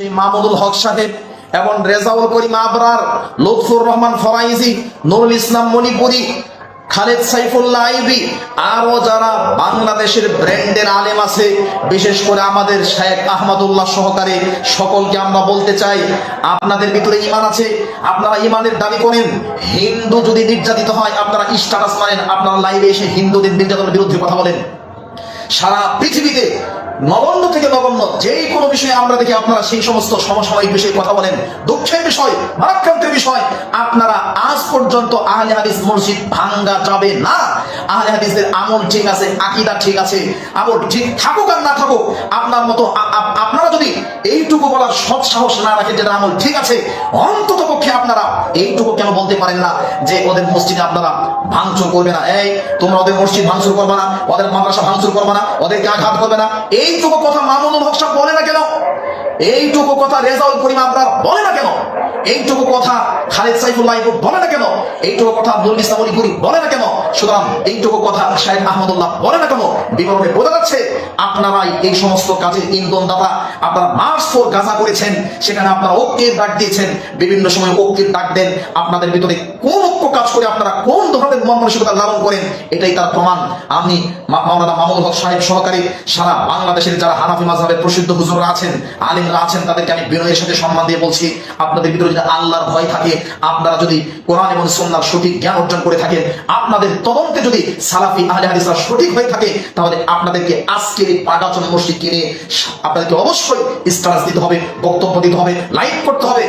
সেই মামুনুল হক সাহেব এবং রেজাউল করিম আবরার, লুৎফুর রহমান ফরাইজি, নুরুল ইসলাম মণিপুরি, খালেদ সাইফুল্লাহ আইবি আরও যারা বাংলাদেশের ব্র্যান্ডের আলেম আছে, বিশেষ করে আমাদের শেখ আহমদুল্লাহ সহকারে সকলকে আমরা বলতে চাই, আপনাদের ভিতরে ইমান আছে, আপনারা ইমানের দাবি করেন, হিন্দু যদি নির্যাতিত হয়, আপনারা স্ট্যাটাস মারেন, আপনারা লাইভে এসে হিন্দুদের নির্যাতনের বিরুদ্ধে কথা বলেন। সারা পৃথিবীতে নগণ্য থেকে নগণ্য যেই কোনো বিষয়ে আমরা দেখি আপনারা সেই সমস্ত সমসাময়িক বিষয়ে কথা বলেন, দুঃখের বিষয়, মারাক্রান্তের বিষয়, আপনারা আজ পর্যন্ত আহলে হাদিস মসজিদ ভাঙ্গা যাবে না। আহলে হাদিসদের আমল ঠিক আছে, আকিদা ঠিক আছে, আমল ঠিক থাকুক আর না থাকুক, আপনার মতো আপনারা যদি এইটুকু বলার সৎ সাহস না রাখেন যেটা আমল ঠিক আছে, অন্তত পক্ষে আপনারা এইটুকু কেন বলতে পারেন না যে ওদের মসজিদে আপনারা ভাঙচুর করবে না? এই, তোমরা ওদের মসজিদ ভাঙচুর করবে না, ওদের মাদ্রাসা ভাঙচুর করবে না, ওদেরকে আঘাত করবে না। এইটুকু কথা মামুনুল হক সাহেব বলে না কেন? এইটুকু কথা রেজাউল করিম আপনার বলে না কেন? এইটুকু কথা খালেদ সাইফুল্লাহ বলে না কেন? এইটুকু কথা নুরুল ইসলাম বলে না কেন? সুতরাং এইটুকু কথা শাহেদ আহমদুল্লাহ বলে না কেন? বিবরণে বোঝা যাচ্ছে আপনারাই এই সমস্ত কাজে ইন্ধনদাতা। আপনারা মার্চ ফোর গাজা করেছেন, সেখানে আপনারা ঐক্যের ডাক দিয়েছেন। বিভিন্ন সময় ঐক্যের ডাক দেন। আপনাদের ভিতরে কোন ঐক্য কাজ করে আপনারা কোন মন মানসিকতা লালন করেন, এটাই তার প্রমাণ। আমি মাওলানা মামুনুল হক সাহেব সহকারী সারা বাংলাদেশের যারা হানাফি মাযহাবের প্রসিদ্ধ হুজুররা আছেন, আলিমরা আছেন, তাদেরকে আমি বিনয়ের সাথে সম্মান দিয়ে বলছি, আপনাদের ভিতরে যদি আল্লাহর ভয় থাকে, আপনারা যদি কোরআন এবং সুন্নাহর সঠিক জ্ঞান অর্জন করে থাকেন, আপনাদের তদন্তে যদি সালাফি আহলে হাদিসরা সঠিক হয়ে থাকে, তাহলে আপনাদেরকে আজকের এই পাগাচন মসজিদ কিনে আপনাদেরকে অবশ্যই স্টারাস দিতে হবে, বক্তব্য দিতে হবে, লাইক করতে হবে।